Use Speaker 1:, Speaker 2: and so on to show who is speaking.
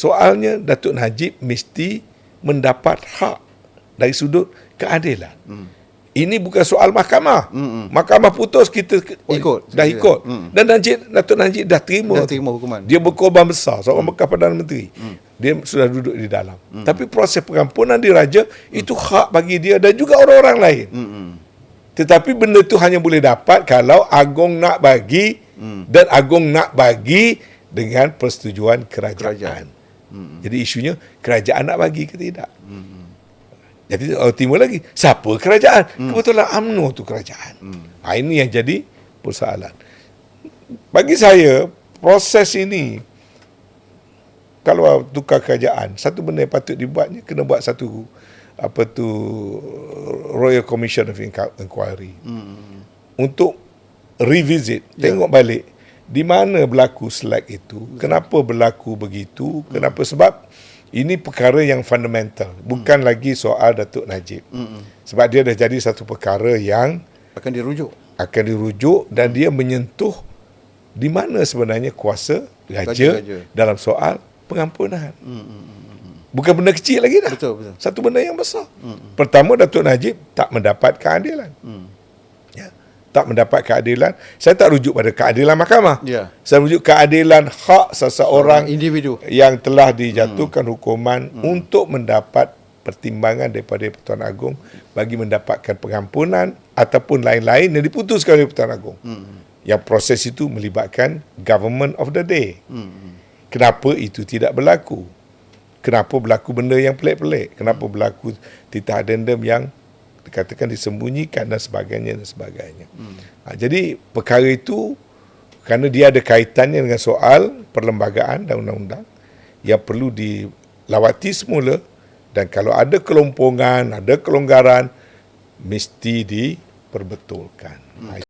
Speaker 1: Soalnya Datuk Najib mesti mendapat hak dari sudut keadilan. Hmm. Ini bukan soal mahkamah. Hmm. Mahkamah putus kita
Speaker 2: Ikut,
Speaker 1: dah ikut.
Speaker 2: Hmm.
Speaker 1: Dan Najib Datuk Najib dah terima.
Speaker 2: Dah terima hukuman.
Speaker 1: Dia berkorban besar seorang bekas Perdana Menteri. Dia sudah duduk di dalam. Tapi proses pengampunan diraja itu hak bagi dia dan juga orang-orang lain.
Speaker 2: Hmm.
Speaker 1: Tetapi benda tu hanya boleh dapat kalau Agong nak bagi dan Agong nak bagi dengan persetujuan kerajaan.
Speaker 2: Kerajaan.
Speaker 1: Jadi isunya kerajaan nak bagi ke tidak. Jadi orang timur lagi, siapa kerajaan? Kebetulan UMNO tu kerajaan. Ha, ini yang jadi persoalan. Bagi saya, proses ini kalau tukar kerajaan, satu benda yang patut dibuatnya kena buat satu apa tu Royal Commission of Inqu- Inquiry hmm. untuk revisit, yeah. tengok balik di mana berlaku selek itu, kenapa berlaku begitu, hmm. kenapa sebab ini perkara yang fundamental, bukan hmm. lagi soal Datuk Najib. Hmm. Sebab dia dah jadi satu perkara yang
Speaker 2: Akan dirujuk.
Speaker 1: akan dirujuk dan dia menyentuh di mana sebenarnya kuasa raja, dalam soal pengampunan. Bukan benda kecil lagi dah.
Speaker 2: Betul, betul.
Speaker 1: Satu benda yang besar. Pertama Datuk Najib tak mendapat keadilan. Ya. Tak mendapat keadilan. Saya tak rujuk pada keadilan mahkamah.
Speaker 2: Ya.
Speaker 1: Saya rujuk keadilan hak seseorang
Speaker 2: individu.
Speaker 1: yang telah dijatuhkan hukuman untuk mendapat pertimbangan daripada Pertuan Agong bagi mendapatkan pengampunan ataupun lain-lain yang diputuskan oleh Pertuan Agong. Yang proses itu melibatkan government of the day. Kenapa itu tidak berlaku? Kenapa berlaku benda yang pelik-pelik? Kenapa berlaku titah addendum yang dikatakan disembunyikan dan sebagainya dan sebagainya. Ha, jadi perkara itu kerana dia ada kaitannya dengan soal perlembagaan dan undang-undang yang perlu dilawati semula dan kalau ada kelompongan, ada kelonggaran mesti diperbetulkan. Ha,